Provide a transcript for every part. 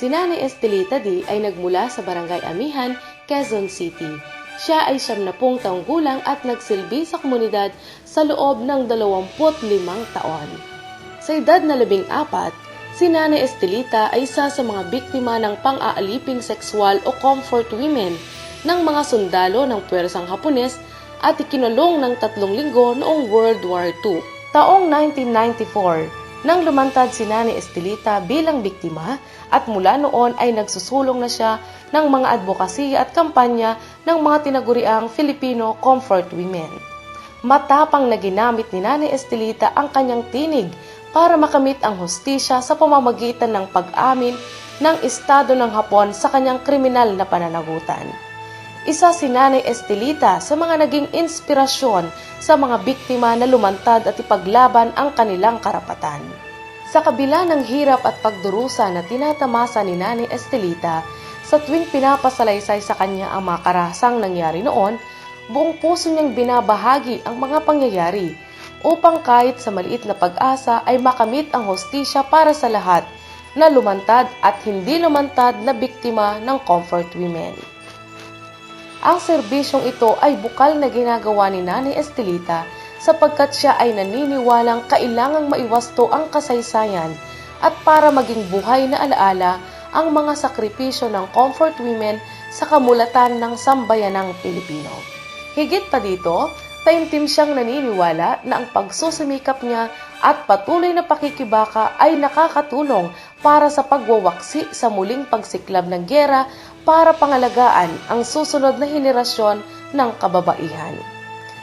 Si Nanay Estelita D ay nagmula sa Barangay Amihan, Quezon City. Siya ay siyam na pong taong gulang at nagsilbi sa komunidad sa loob ng 25 taon. Sa edad na labing apat, si Nanay Estelita ay isa sa mga biktima ng pang-aaliping sexual o comfort women ng mga sundalo ng puwersang Hapones at ikinulong ng tatlong linggo noong World War II. Taong 1994, nang lumantad si Nanay Estelita bilang biktima at mula noon ay nagsusulong na siya ng mga advokasya at kampanya ng mga tinaguriang Filipino comfort women. Matapang na ginamit ni Nanay Estelita ang kanyang tinig para makamit ang hustisya sa pamamagitan ng pag-amin ng Estado ng Hapon sa kanyang kriminal na pananagutan. Isa si Nanay Estelita sa mga naging inspirasyon sa mga biktima na lumantad at ipaglaban ang kanilang karapatan. Sa kabila ng hirap at pagdurusa na tinatamasa ni Nanay Estelita, sa tuwing pinapasalaysay sa kanya ang mga karasang nangyari noon, buong puso niyang binabahagi ang mga pangyayari upang kahit sa maliit na pag-asa ay makamit ang hostisya para sa lahat na lumantad at hindi lumantad na biktima ng comfort women. Ang serbisyong ito ay bukal na ginagawa ni Nanay Estelita sapagkat siya ay naniniwalang kailangang maiwasto ang kasaysayan at para maging buhay na alaala ang mga sakripisyo ng comfort women sa kamulatan ng sambayanang Pilipino. Higit pa dito, taimtim siyang naniniwala na ang pagsusumikap niya at patuloy na pakikibaka ay nakakatulong para sa pagwawaksi sa muling pagsiklab ng gera para pangalagaan ang susunod na henerasyon ng kababaihan.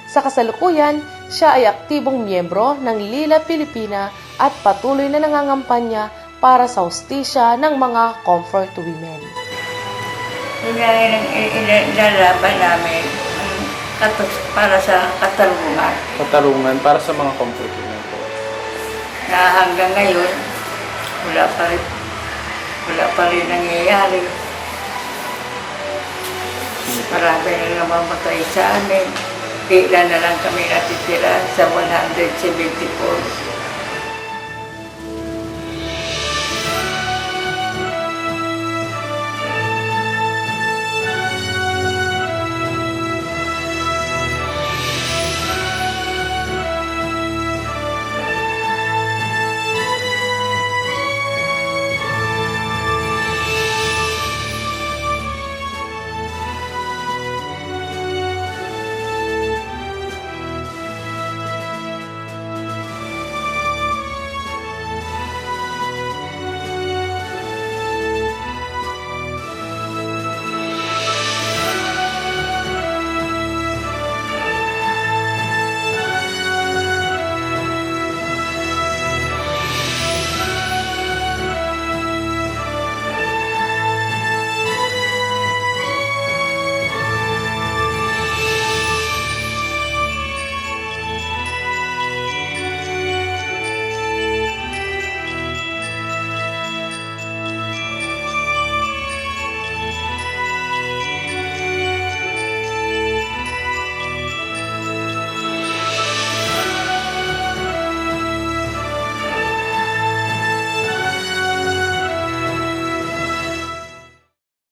Sa kasalukuyan, siya ay aktibong miyembro ng Lila Pilipina at patuloy na nangangampanya para sa hostisya ng mga comfort women. Ina- inalaban namin para sa katarungan katarungan para sa mga comfort women. Na hanggang ngayon wala pa rin wala pa rin nangyayari. Marami na namamatay sa amin. Ilan na lang kami natitira sa 174